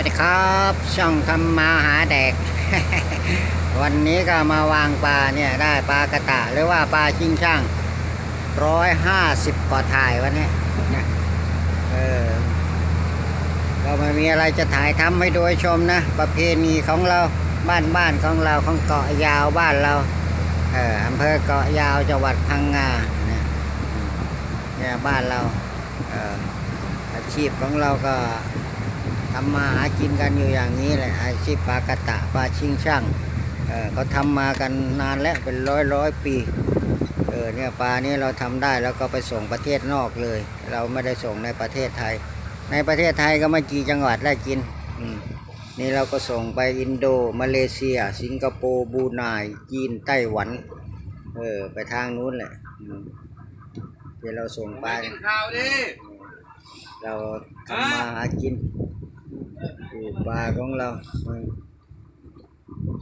วัสดีครับ ช่องทำมาหาแดก วันนี้ก็มาวางปลาเนี่ยได้ปลากระตะหรือว่าปลาชิงช่างร้อยห้าสิบกว่าถ่ายวันนี้นะเออก็ไม่มีอะไรจะถ่ายทำให้ดูชมนะ ประเพณีของเราบ้านบ้านของเราของเกาะยาวบ้านเราเอออำเภอเกาะยาวจังหวัดพังงาเนี่ยเนี่ยบ้านเราเอออาชีพของเราก็ ทำมาหากินกันอยู่อย่างนี้แหละอาชีพปลากระตะปลาชิงช่างเออเขาทำมากันนานแล้วเป็นร้อยร้อยปีเออเนี่ยปลานี้เราทำได้แล้วก็ไปส่งประเทศนอกเลย เราไม่ได้ส่งในประเทศไทย ในประเทศไทยก็ไม่กี่จังหวัดได้กินอืมนี่เราก็ส่งไปอินโดมาเลเซีย สิงคโปร์บรูไนจีนไต้หวันเออไปทางนู้นแหละอืมเดี๋ยวเราส่งไปกินข้าวดิเราทำมาหากิน ปลูกปลาของเรา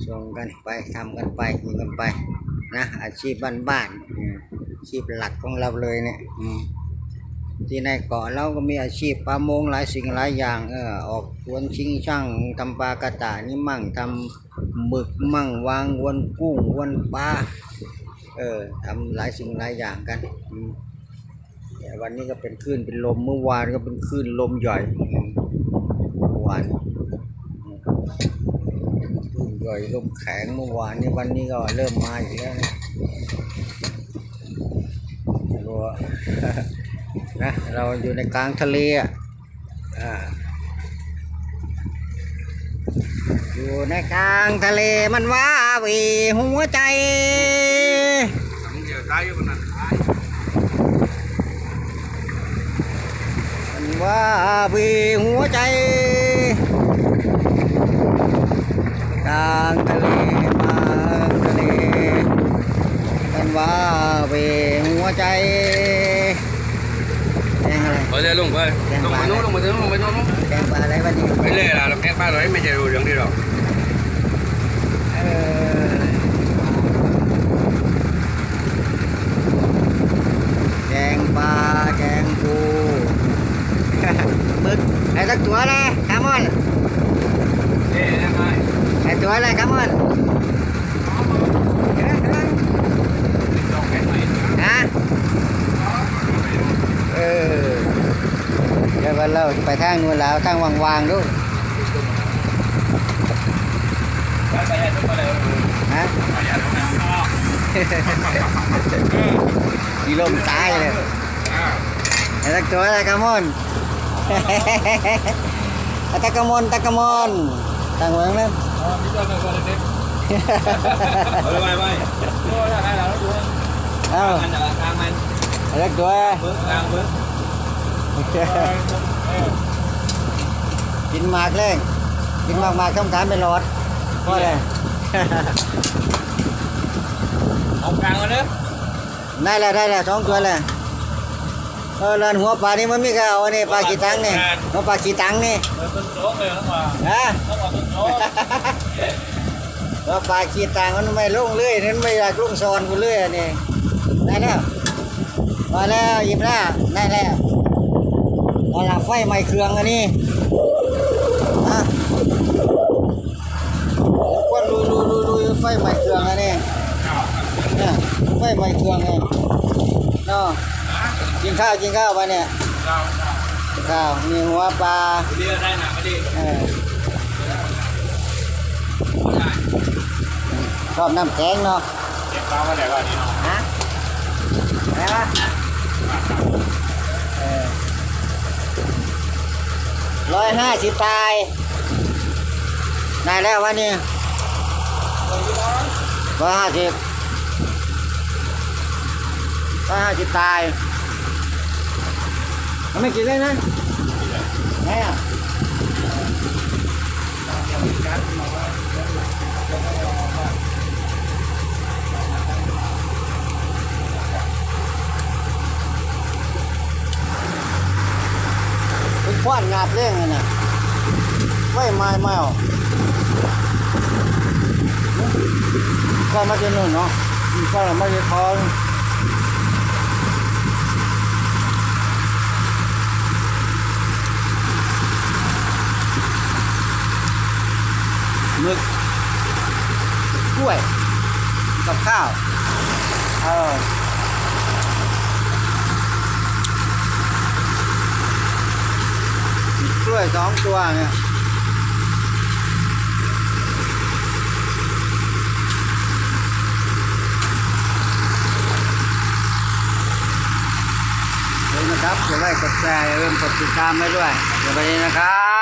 ส่งกันไปทำกันไปอยู่กันไปนะอาชีพบ้านๆอาชีพหลักของเราเลยเนี่ยอืที่ในเกาะเราก็มีอาชีพประมงหลายสิ่งหลายอย่างเออออกวนชิงช่างทำปลากระตานี่มั่งทำหมึกมั่งวางวนกุ้งวนปลาเออทำหลายสิ่งหลายอย่างกันอืมแต่วันนี้ก็เป็นคลื่นเป็นลมเมื่อวานก็เป็นคลื่นลมใหญ่ วานลื่นใหญ่ลมแข็งเมื่อวานนี้วันนี้ก็เริ่มมาอีกแล้วรัวนะเราอยู่ในกลางทะเลอะอยู่ในกลางทะเลมันว้าวีหัวใจมันว่าวีหัวใจกลางทะเลมาทะเลมันว่าวีหัวใจแกงอะไรไปเลยลงไปลงไปนู้นลงไปนู้นลงไปนู้นแกงปลาอะไรวันนี้ไปเลยล่ะเราแค่ป้าเราไม่ใช่รู้เรื่องนี้หรอก เออแกงปลาแกงปู มึกไอ้สักตัวเลยคามอน เอ๊ะยังไง ไอ้ตัวเลยคามอนลองแค่ไหนฮะเออเดี๋ยววันเราไปทางนู้นแล้วทางวางๆดูไปไปให้ทุกคนเลยฮะไปให้ทุกคนดีลมตายเลยไอ้ตักตัวอะไรกามอนไอ้ตะกะมอนตะกะมอนตั้งไว้ตรงนั้น พี่ต้นเป็นคนเด็กไปไปไปโอ้ยให้เราดูเอ้ามันจะกลางมันไอ้ตักตัว เอเป็นหลอดเพราะอะไรเอากลางมาเด้อได้แล้วได้แล้วสองตัวแล้วเออเลินหัวปลานี่มันมีแค่เอาอันนี้ปลากีตังนี่หัวปลากีตังนี่ต้นโจ๊กเลยทั้งวันฮะทั้งวันต้นโจ๊กหัวปลากีตังมันไม่ลุ่งเรื่อยนั่นไม่อยากลงซอนกูเรื่อยอันนี่ได้แล้วมาแล้วหยิบแล้วได้แล้วเอาละไฟไหม้เครื่องอันนี้ฮะควันลุยลุยลุยลุยไฟไหม้เครื่องอันนี้เนี่ยไฟไหม้เครื่องเนี่เนาะ กินข้าวกินข้าวไปเนี่ยเจ้าเจ้าข้าวมีหัวปลาเรียกได้นะไม่ดีเออชอบน้ำแข็งเนาะเก็บปลาไว้ไหนวะนี่เนาะฮะอะไรวะร้อยห้าสิบตายได้แล้ววันนี้ร้อยห้าสิบร้อยห้าสิบตาย มันไม่กินเลยนะไหนอะเป็นควันงาบเร่งเลยนะไม่ไม่ไม่หรอกก็มาจะนู่นเนาะก็มาจะทอน หมึกกล้วย กับข้าว เออมีกล้วยสองตัวเนี่ยเลยนะครับอย่าไว้กดแชร์อย่าลืมกดติดตามไว้ด้วยอย่าไปเลยนะครับ